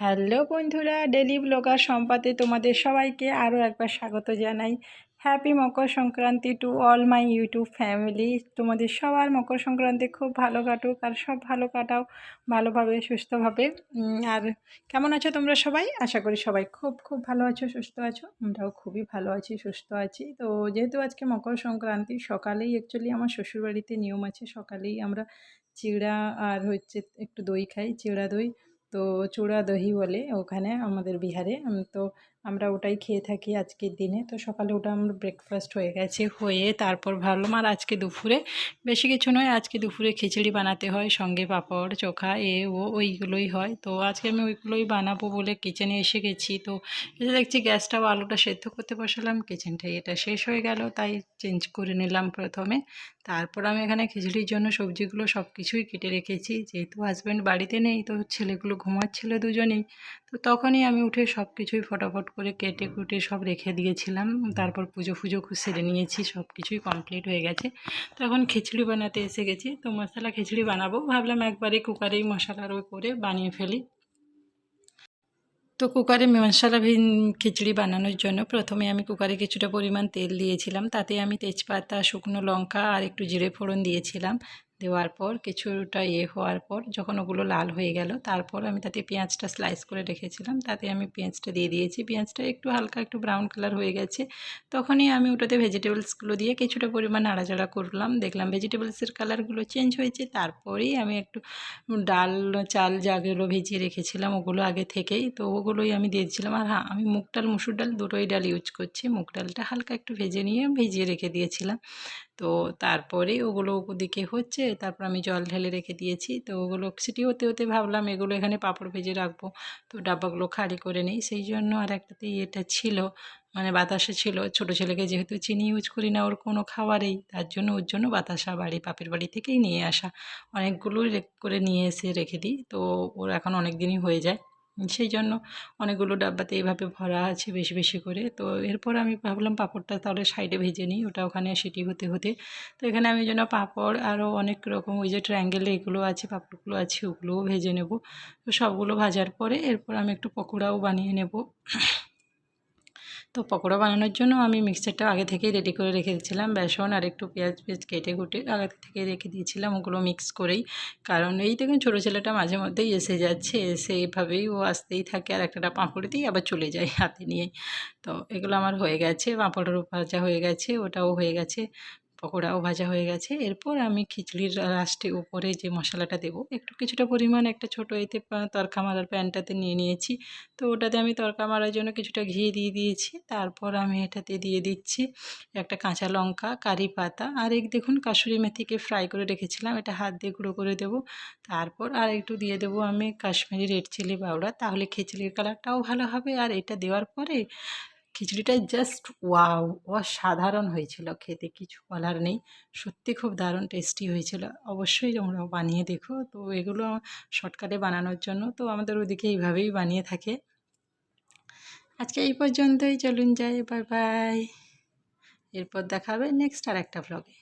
Hello বন্ধুরা daily blogger সম্পাতে তোমাদের সবাইকে আরও একবার স্বাগত জানাই। Happy Makar Sankranti to all my YouTube family তোমাদের সবার মকর সংক্রান্তি খুব ভালো কাটুক আর সব ভালো কাটাও ভালোভাবে, সুস্থভাবে। আর কেমন আছো তোমরা সবাই? আশা করি সবাই খুব খুব ভালো আছো, সুস্থ আছো। আমরাও খুবই ভালো আছি, সুস্থ আছি। তো যেহেতু আজকে মকর সংক্রান্তি, সকালেই অ্যাকচুয়ালি আমার শ্বশুরবাড়িতে নিয়ম আছে। সকালেই আমরা চিড়া আর হচ্ছে একটু দই খাই, চিড়া দই। তো চূড়া দহি বলে ওখানে আমাদের বিহারে। তো আমরা ওটাই খেয়ে থাকি আজকের দিনে। তো সকালে ওটা আমার ব্রেকফাস্ট হয়ে গেছে, হয়ে তারপর ভাবলাম আর আজকে দুপুরে বেশি কিছু নয়, আজকে দুপুরে খিচুড়ি বানাতে হয়, সঙ্গে পাঁপড়, চোখা, এ, ও, ওইগুলোই হয়। তো আজকে আমি ওইগুলোই বানাবো বলে কিচেনে এসে গেছি। তো এসে দেখছি গ্যাসটাও আলুটা সেদ্ধ করতে বসালাম কিচেনটাই এটা শেষ হয়ে গেল, তাই চেঞ্জ করে নিলাম প্রথমে। তারপর আমি এখানে খিচুড়ির জন্য সবজিগুলো সব কিছুই কেটে রেখেছি। যেহেতু হাজব্যান্ড বাড়িতে নেই, তো ছেলেগুলো ঘুমাচ্ছিল দুজনেই, তো তখনই আমি উঠে সব কিছুই ফটাফট করে কেটে কুটে সব রেখে দিয়েছিলাম। তারপর পুজো ফুজো সেরে নিয়েছি, সব কিছুই কমপ্লিট হয়ে গেছে। তো এখন খিচুড়ি বানাতে এসে গেছি। তো মশলা খিচুড়ি বানাবো। ভাবলাম একবারে কুকারেই মশলার করে বানিয়ে ফেলি। তো কুকারে মশলা খিচুড়ি বানানোর জন্য প্রথমে আমি কুকারে কিছুটা পরিমাণ তেল দিয়েছিলাম। তাতে আমি তেজপাতা, শুকনো লঙ্কা আর একটু জিরে ফোড়ন দিয়েছিলাম। দেওয়ার পর, কিছুটা ইয়ে হওয়ার পর, যখন ওগুলো লাল হয়ে গেল, তারপর আমি তাতে পেঁয়াজটা স্লাইস করে রেখেছিলাম। তাতে আমি পেঁয়াজটা দিয়ে দিয়েছি। পেঁয়াজটা একটু হালকা একটু ব্রাউন কালার হয়ে গেছে। তখনই আমি ওটাতে ভেজিটেবলসগুলো দিয়ে কিছুটা পরিমাণ নাড়াচাড়া করলাম। দেখলাম ভেজিটেবলসের কালারগুলো চেঞ্জ হয়েছে। তারপরেই আমি একটু ডাল, চাল যাগুলো ভেজিয়ে রেখেছিলাম ওগুলো আগে থেকেই। তো ওগুলোই আমি দিয়ে দিয়েছিলাম। আর হ্যাঁ আমি মুগ ডাল, মুসুর ডাল দুটোই ডাল ইউজ করছি। মুগ ডালটা হালকা একটু ভেজে নিয়ে, ভিজিয়ে রেখে দিয়েছিলাম। তো তারপরে ওগুলো ওদিকে হচ্ছে। তারপর আমি জল ঢেলে রেখে দিয়েছি। তো ওগুলো সিটি হতে হতে ভাবলাম এগুলো এখানে পাঁপড় ভেজে রাখব। তো ডাব্বাগুলো খালি করে নিই। সেই জন্য আর একটাতে এটা ছিল মানে বাতাসা ছিল। ছোট ছেলেকে যেহেতু চিনি ইউজ করি না, ওর কোনো খাবারেই তার জন্য ওর জন্য বাতাসা বাড়ি, পাপের বাড়ি থেকেই নিয়ে আসা। অনেকগুলো করে নিয়ে এসে রেখে দিই। তো ওর এখন অনেক দিনই হয়ে যায়। সেই জন্য অনেকগুলো ডাব্বাতে এইভাবে ভরা আছে বেশি বেশি করে। তো এরপর আমি ভাবলাম পাঁপড়টা তাহলে সাইডে ভেজে নিই, ওটা ওখানে সেটি হতে হতে। তো এখানে আমি জন্য পাঁপড় আরও অনেক রকম ওই যে ট্রায়াঙ্গেলে এগুলো আছে, পাঁপড়গুলো আছে, ওগুলোও ভেজে নেব। তো সবগুলো ভাজার পরে এরপর আমি একটু পকোড়াও বানিয়ে নেব। তো পকোড়া বানানোর জন্য আমি মিক্সারটা আগে থেকেই রেডি করে রেখে দিয়েছিলাম। বেসন আর একটু পেঁয়াজ পেঁয়াজ কেটে কুটে আগে থেকে রেখে দিয়েছিলাম, ওগুলো মিক্স করেই। কারণ এই দেখুন ছোটো ছেলেটা মাঝে মধ্যেই এসে যাচ্ছে, এসে এইভাবেই ও আসতেই থাকে আর একটা পাঁপড় দিয়ে আবার চলে যায় হাতে নিয়ে। তো এগুলো আমার হয়ে গেছে পাঁপড়ের ভাজা হয়ে গেছে, ওটাও হয়ে গেছে। পকোড়াও ভাজা হয়ে গেছে। এরপর আমি খিচুড়ির লাস্টে উপরে যে মশলাটা দেবো, একটু কিছুটা পরিমাণ একটা ছোটো এতে তরকা মারার প্যানটাতে নিয়ে নিয়েছি। তো ওটাতে আমি তরকা মারার জন্য কিছুটা ঘি দিয়ে দিয়েছি। তারপর আমি এটাতে দিয়ে দিচ্ছি একটা কাঁচা লঙ্কা, কারি পাতা আর এক দেখুন কাসুরি মেথিকে ফ্রাই করে রেখেছিলাম। এটা হাত দিয়ে গুঁড়ো করে দেবো। তারপর আর একটু দিয়ে দেবো আমি কাশ্মীরি রেড চিলি পাউডার। তাহলে খিচুড়ির কালারটাও ভালো হবে। আর এটা দেওয়ার পরে খিচুড়িটা জাস্ট ওয়াও অসাধারণ হয়েছিল খেতে, কিছু বলার নেই। সত্যি খুব দারুণ টেস্টি হয়েছিল। অবশ্যই তোমরা বানিয়ে দেখো। তো এগুলো শর্টকাটে বানানোর জন্য তো আমাদের ওদিকে এইভাবেই বানিয়ে থাকে। আজকে এই পর্যন্তই। চলুন যাই। বাই বাই এরপর দেখাবে নেক্সট আর একটা ব্লগে